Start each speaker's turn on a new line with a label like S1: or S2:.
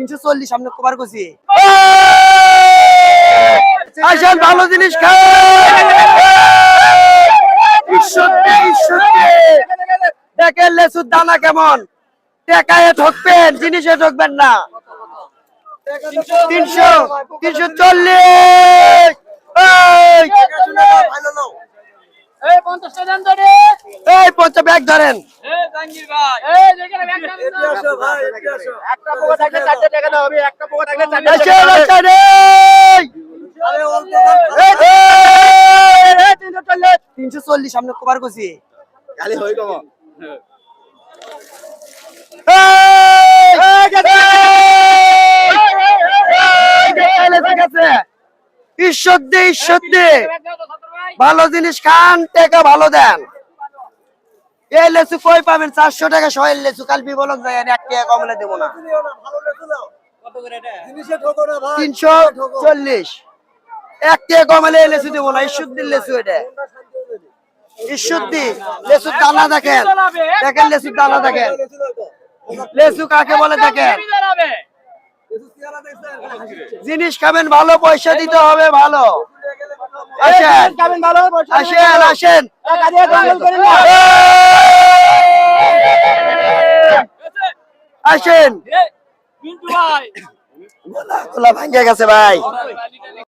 S1: তিনশো চল্লিশ সামনে কবার করছি। আসেন ভালো জিনিস দেখেন লেসুর দানা কেমন। টেকায় ঠকবেন জিনিসে ঠকবেন না। তিনশো তিনশো চল্লিশ। এই! পঞ্চাশ ব্যাগ ধরেন। তিনশো চল্লিশ তিনশো চল্লিশ সামনে কবার করছি
S2: খালি হই কম
S1: ঈশ্বর দে ঈশ্বর দে ভালো জিনিস খান টাকা ভালো দেন এই লেচু কই পাবেন? চারশো টাকা শয়ের লেচু। কাল বিবলক যায় এক টাকা কমলে দেবো না। তিনশো চল্লিশ। এক টাকা কমলে লেচু দেবো না। ঈশ্বরদীর লেচু এটা। লেচুর দেখেন। লেচুর দেখেন। লেচু কাকে বলে জিনিস খাবেন, ভালো পয়সা দিতে হবে, ভালো। আসেন। আসেন ভাঙ্গে গেছে ভাই।